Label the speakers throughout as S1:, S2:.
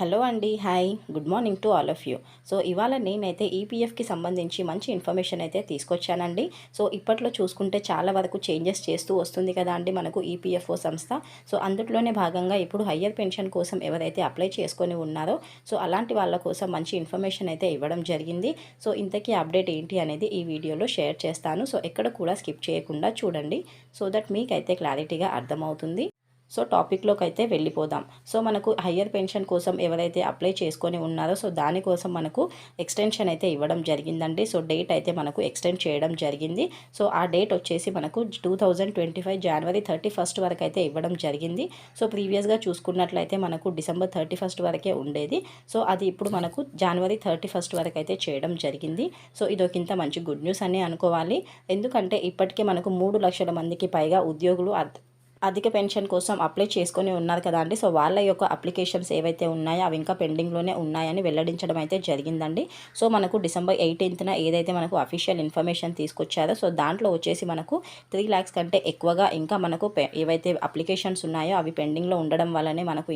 S1: Hello అండి hi good morning to all of you. So ఇవాళ నేనైతే ఈపీఎఫ్కి సంబంధించి మంచి ఇన్ఫర్మేషన్ అయితే తీసుకొచ్చానండి. సో ఇప్పట్లో చూసుకుంటే చాలా వరకు చేంజెస్ చేస్తూ వస్తుంది కదా అండి మనకు ఈపీఎఫ్ఓ సంస్థ. సో అందులోనే భాగంగా ఇప్పుడు హయ్యర్ పెన్షన్ కోసం ఎవరైతే అప్లై చేసుకొని ఉన్నారో సో అలాంటి వాళ్ళ కోసం మంచి ఇన్ఫర్మేషన్ అయితే ఇవ్వడం జరిగింది. సో ఇంతకీ అప్డేట్ ఏంటి అనేది ఈ వీడియోలో షేర్ చేస్తాను. సో ఎక్కడ కూడా స్కిప్ చేయకుండా చూడండి. సో దట్ మీకైతే క్లారిటీగా అర్థమవుతుంది. సో టాపిక్లోకి అయితే వెళ్ళిపోదాం. సో మనకు హయ్యర్ పెన్షన్ కోసం ఎవరైతే అప్లై చేసుకొని ఉన్నారో సో దానికోసం మనకు ఎక్స్టెన్షన్ అయితే ఇవ్వడం జరిగిందండి. సో డేట్ అయితే మనకు ఎక్స్టెండ్ చేయడం జరిగింది. సో ఆ డేట్ వచ్చేసి మనకు two thousand twenty five January thirty first వరకు అయితే ఇవ్వడం జరిగింది. సో ప్రీవియస్గా చూసుకున్నట్లయితే మనకు డిసెంబర్ థర్టీ ఫస్ట్ వరకే ఉండేది. సో అది ఇప్పుడు మనకు జనవరి థర్టీ ఫస్ట్ వరకు అయితే చేయడం జరిగింది. సో ఇదొకింత మంచి గుడ్ న్యూస్ అని అనుకోవాలి. ఎందుకంటే ఇప్పటికే మనకు మూడు లక్షల మందికి పైగా ఉద్యోగులు అధిక పెన్షన్ కోసం అప్లై చేసుకొని ఉన్నారు కదా అండి. సో వాళ్ళ యొక్క అప్లికేషన్స్ ఏవైతే ఉన్నాయో అవి ఇంకా పెండింగ్లోనే ఉన్నాయని వెల్లడించడం అయితే జరిగిందండి. సో మనకు డిసెంబర్ ఎయిటీన్త్న ఏదైతే మనకు అఫీషియల్ ఇన్ఫర్మేషన్ తీసుకొచ్చారో సో దాంట్లో వచ్చేసి మనకు త్రీ ల్యాక్స్ కంటే ఎక్కువగా ఇంకా మనకు ఏవైతే అప్లికేషన్స్ ఉన్నాయో అవి పెండింగ్లో ఉండడం వల్లనే మనకు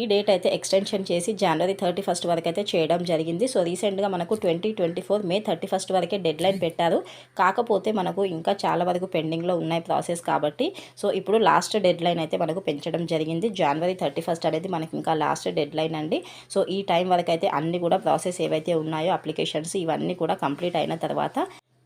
S1: ఈ డేట్ అయితే ఎక్స్టెన్షన్ చేసి జనవరి థర్టీ ఫస్ట్ వరకు అయితే చేయడం జరిగింది. సో రీసెంట్గా మనకు twenty twenty four May thirty first వరకే డెడ్ లైన్ పెట్టారు. కాకపోతే మనకు ఇంకా చాలా వరకు పెండింగ్లో ఉన్నాయి ప్రాసెస్ కాబట్టి. సో ఇప్పుడు లాస్ట్ డెడ్ లైన్ అయితే మనకు పెంచడం జరిగింది. జనవరి థర్టీ ఫస్ట్ అనేది మనకి ఇంకా లాస్ట్ డెడ్ లైన్ అండి. సో ఈ టైం వరకు అయితే అన్ని కూడా ప్రాసెస్ ఏవైతే ఉన్నాయో అప్లికేషన్స్ ఇవన్నీ కూడా కంప్లీట్ అయిన తర్వాత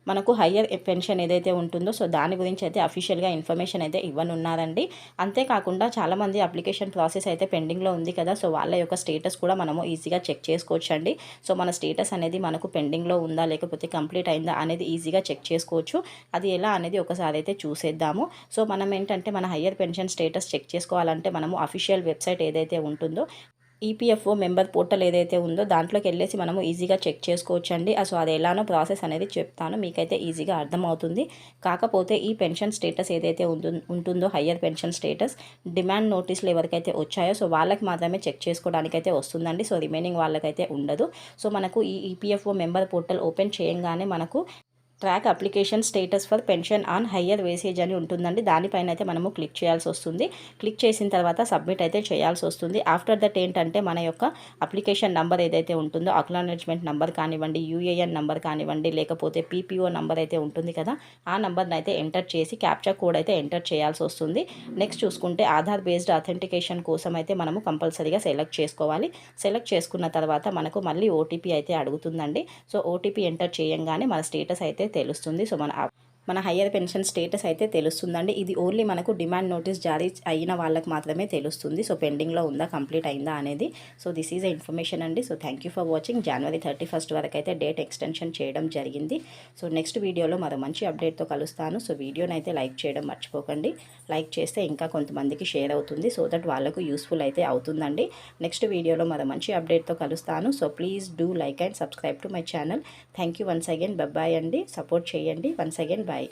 S1: మనకు హయ్యర్ పెన్షన్ ఏదైతే ఉంటుందో సో దాని గురించి అయితే అఫీషియల్గా ఇన్ఫర్మేషన్ అయితే ఇవ్వనున్నారండి. అంతేకాకుండా చాలామంది అప్లికేషన్ ప్రాసెస్ అయితే పెండింగ్లో ఉంది కదా సో వాళ్ళ యొక్క స్టేటస్ కూడా మనము ఈజీగా చెక్ చేసుకోవచ్చు అండి సో మన స్టేటస్ అనేది మనకు పెండింగ్లో ఉందా లేకపోతే కంప్లీట్ అయిందా అనేది ఈజీగా చెక్ చేసుకోవచ్చు. అది ఎలా అనేది ఒకసారి అయితే చూసేద్దాము. సో మనం ఏంటంటే మన హయ్యర్ పెన్షన్ స్టేటస్ చెక్ చేసుకోవాలంటే మనము అఫీషియల్ వెబ్సైట్ ఏదైతే ఉంటుందో ఈపీఎఫ్ఓ మెంబర్ పోర్టల్ ఏదైతే ఉందో దాంట్లోకి వెళ్ళేసి మనము ఈజీగా చెక్ చేసుకోవచ్చు అండి సో అది ఎలానో ప్రాసెస్ అనేది చెప్తాను. మీకైతే ఈజీగా అర్థమవుతుంది. కాకపోతే ఈ పెన్షన్ స్టేటస్ ఏదైతే ఉంటుందో హయ్యర్ పెన్షన్ స్టేటస్ డిమాండ్ నోటీసులు ఎవరికైతే వచ్చాయో సో వాళ్ళకి మాత్రమే చెక్ చేసుకోవడానికైతే వస్తుందండి. సో రిమైనింగ్ వాళ్ళకైతే ఉండదు. సో మనకు ఈ ఈపీఎఫ్ఓ మెంబర్ పోర్టల్ ఓపెన్ చేయంగానే మనకు track application status for pension on higher wages అని ఉంటుందండి. దానిపైన అయితే మనము క్లిక్ చేయాల్సి వస్తుంది. క్లిక్ చేసిన తర్వాత సబ్మిట్ అయితే చేయాల్సి వస్తుంది. ఆఫ్టర్ దట్ ఏంటంటే మన యొక్క అప్లికేషన్ నెంబర్ ఏదైతే ఉంటుందో అక్నాలెడ్జ్మెంట్ నెంబర్ కానివ్వండి యూఏఎన్ నెంబర్ కానివ్వండి లేకపోతే పీపీఓ నెంబర్ అయితే ఉంటుంది కదా ఆ నెంబర్ని అయితే ఎంటర్ చేసి క్యాప్చర్ కోడ్ అయితే ఎంటర్ చేయాల్సి వస్తుంది. నెక్స్ట్ చూసుకుంటే ఆధార్ బేస్డ్ అథెంటికేషన్ కోసం అయితే మనము కంపల్సరీగా సెలెక్ట్ చేసుకోవాలి. సెలెక్ట్ చేసుకున్న తర్వాత మనకు మళ్ళీ ఓటీపీ అయితే అడుగుతుందండి. సో ఓటీపీ ఎంటర్ చేయంగానే మన స్టేటస్ అయితే తెలుస్తుంది. సో మన మన హయ్యర్ పెన్షన్ స్టేటస్ అయితే తెలుస్తుందండి. ఇది ఓన్లీ మనకు డిమాండ్ నోటీస్ జారీ అయిన వాళ్ళకి మాత్రమే తెలుస్తుంది. సో పెండింగ్లో ఉందా కంప్లీట్ అయిందా అనేది. సో దిస్ ఈజ్ ఇన్ఫర్మేషన్ అండి. So thank you for watching. January thirty first వరకు అయితే డేట్ ఎక్స్టెన్షన్ చేయడం జరిగింది. సో నెక్స్ట్ వీడియోలో మరో మంచి అప్డేట్తో కలుస్తాను. సో వీడియోని అయితే లైక్ చేయడం మర్చిపోకండి. లైక్ చేస్తే ఇంకా కొంతమందికి షేర్ అవుతుంది. సో దట్ వాళ్ళకు యూస్ఫుల్ అయితే అవుతుందండి. నెక్స్ట్ వీడియోలో మరో మంచి అప్డేట్తో కలుస్తాను. So please do like and subscribe to my channel. Thank you once again. Bye అండి. సపోర్ట్ చేయండి. Once again bye Bye.